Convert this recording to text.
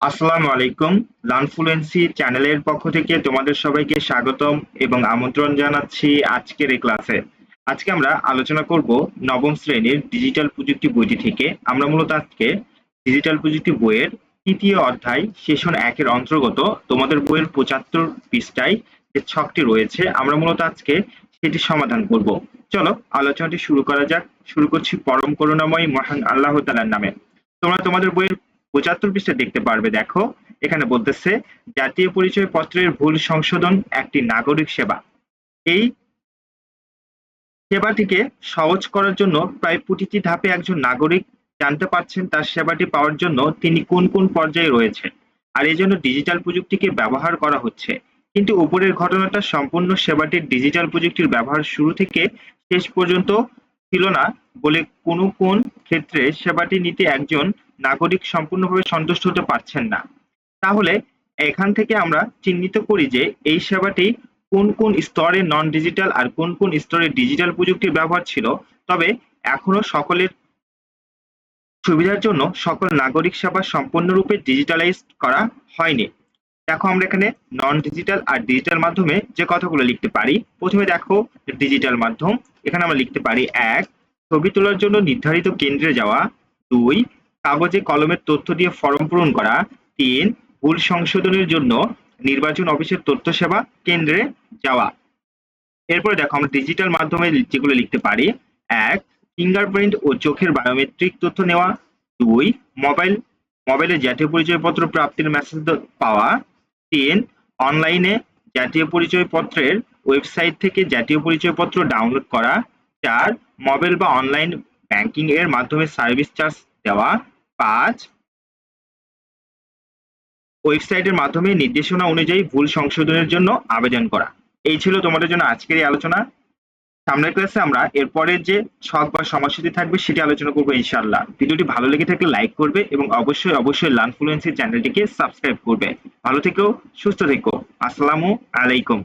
আসসালামু আলাইকুম। লার্নফ্লুয়েন্সি চ্যানেলের পক্ষ থেকে তোমাদের সবাইকে স্বাগতম এবং আমন্ত্রণ জানাচ্ছি আজকের এই ক্লাসে। আজকে আমরা আলোচনা করব নবম শ্রেণির ডিজিটাল প্রযুক্তি বইটি থেকে। আমরা মূলত আজকে ডিজিটাল প্রযুক্তি বইয়ের তৃতীয় অধ্যায়, সেশন একের অন্তর্গত তোমাদের বইয়ের পঁচাত্তর পৃষ্ঠায় যে ছকটি রয়েছে, আমরা মূলত আজকে সেটি সমাধান করব। চলো আলোচনাটি শুরু করা যাক। শুরু করছি পরম করুণাময় মহান আল্লাহ তালার নামে। তোমরা তোমাদের বইয়ের পঁচাত্তর পৃষ্ঠা দেখতে পারবে, দেখো। এখানে বলতেছে, জাতীয় পরিচয় পত্রের ভুল সংশোধন একটি নাগরিক সেবা। এই সেবাটিকে সহজ করার জন্য প্রায় প্রতিটি ধাপে একজন নাগরিক জানতে পারছেন তার সেবাটি পাওয়ার জন্য তিনি কোন কোন পর্যায়ে রয়েছে আর এই জন্য ডিজিটাল প্রযুক্তিকে ব্যবহার করা হচ্ছে। কিন্তু উপরের ঘটনাটা সম্পূর্ণ সেবাটির ডিজিটাল প্রযুক্তির ব্যবহার শুরু থেকে শেষ পর্যন্ত ছিল না বলে কোনো কোন ক্ষেত্রে সেবাটি নিতে একজন নাগরিক সম্পূর্ণভাবে সন্তুষ্ট হতে পারছেন না। তাহলে এখান থেকে আমরা চিহ্নিত করি যে এই সেবাটি কোন কোন স্তরে নন ডিজিটাল আর কোন কোন স্তরে ডিজিটাল প্রযুক্তির ব্যবহার ছিল। তবে এখনও সকলের সুবিধার জন্য সকল নাগরিক সেবা সম্পূর্ণরূপে ডিজিটালাইজ করা হয়নি। দেখো আমরা এখানে নন ডিজিটাল আর ডিজিটাল মাধ্যমে যে কথাগুলো লিখতে পারি, প্রথমে দেখো ডিজিটাল মাধ্যম। এখানে আমরা লিখতে পারি এক, ছবি তোলার জন্য নির্ধারিত কেন্দ্রে যাওয়া। দুই কাগজে কলমের তথ্য দিয়ে ফর্ম পূরণ করা। তিন, ভুল সংশোধনের জন্য নির্বাচন অফিসের তথ্য সেবা কেন্দ্রে যাওয়া। এরপরে দেখো, আমরা ডিজিটাল মাধ্যমে যেগুলো লিখতে পারি। এক ফিঙ্গারপ্রিন্ট ও চোখের বায়োমেট্রিক তথ্য নেওয়া। দুই মোবাইল মোবাইলে জাতীয় পরিচয়পত্র প্রাপ্তির মেসেজ পাওয়া। তিন অনলাইনে জাতীয় পরিচয়পত্রের ওয়েবসাইট থেকে জাতীয় পরিচয়পত্র ডাউনলোড করা। চার মোবাইল বা অনলাইন ব্যাংকিং এর মাধ্যমে সার্ভিস চার্জ দেওয়া। পাঁচ ওয়েবসাইটের মাধ্যমে নির্দেশনা অনুযায়ী ভুল সংশোধনের জন্য আবেদন করা। এই ছিল তোমাদের জন্য আজকের এই আলোচনা। সামনের ক্লাসে আমরা এরপরের যে শখ বা সমস্যাটি থাকবে সেটি আলোচনা করব ইনশাল্লাহ ভিডিওটি ভালো লেগে থাকলে লাইক করবে এবং অবশ্যই অবশ্যই লার্নফ্লুয়েন্সি চ্যানেলটিকে সাবস্ক্রাইব করবে। ভালো থেকো, সুস্থ থেকো। আসসালামু আলাইকুম।